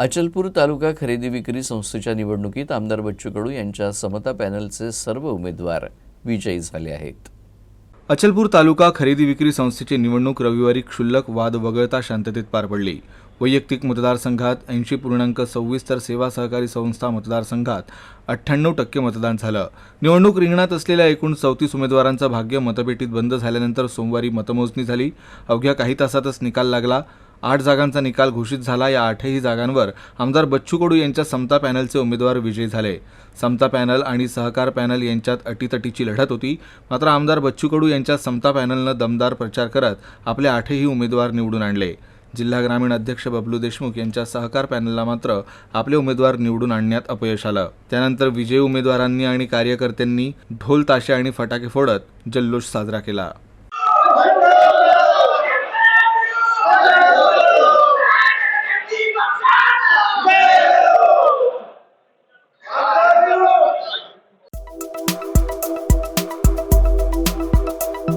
अचलपूर तालुका खरेदी विक्री संस्थेच्या निवडणुकीत आमदार बच्चू कडू यांच्या समता पॅनलचे सर्व उमेदवार विजयी झाले आहेत. अचलपूर तालुका खरेदी विक्री संस्थेची निवडणूक रविवारी क्षुल्लक वाद वगळता शांततेत पार पडली. वैयक्तिक मतदारसंघात ऐंशी पूर्णांक सव्वीस तर सेवा सहकारी संस्था मतदारसंघात अठ्ठ्याण्णव टक्के मतदान झालं. निवडणूक रिंगणात असलेल्या एकूण चौतीस उमेदवारांचं भाग्य मतपेटीत बंद झाल्यानंतर सोमवारी मतमोजणी झाली. अवघ्या काही तासातच निकाल लागला. आठ जागांचा निकाल घोषित झाला. या आठही जागांवर आमदार बच्चू कडू यांच्या समता पॅनलचे उमेदवार विजयी झाले. समता पॅनल आणि सहकार पॅनल यांच्यात अटीतटीची लढत होती. मात्र आमदार बच्चू कडू यांच्या समता पॅनलनं दमदार प्रचार करत आपले आठही उमेदवार निवडून आणले. जिल्हा ग्रामीण अध्यक्ष बबलू देशमुख यांच्या सहकार पॅनलला मात्र आपले उमेदवार निवडून आणण्यात अपयश आलं. त्यानंतर विजयी उमेदवारांनी आणि कार्यकर्त्यांनी ढोल ताशे आणि फटाके फोडत जल्लोष साजरा केला.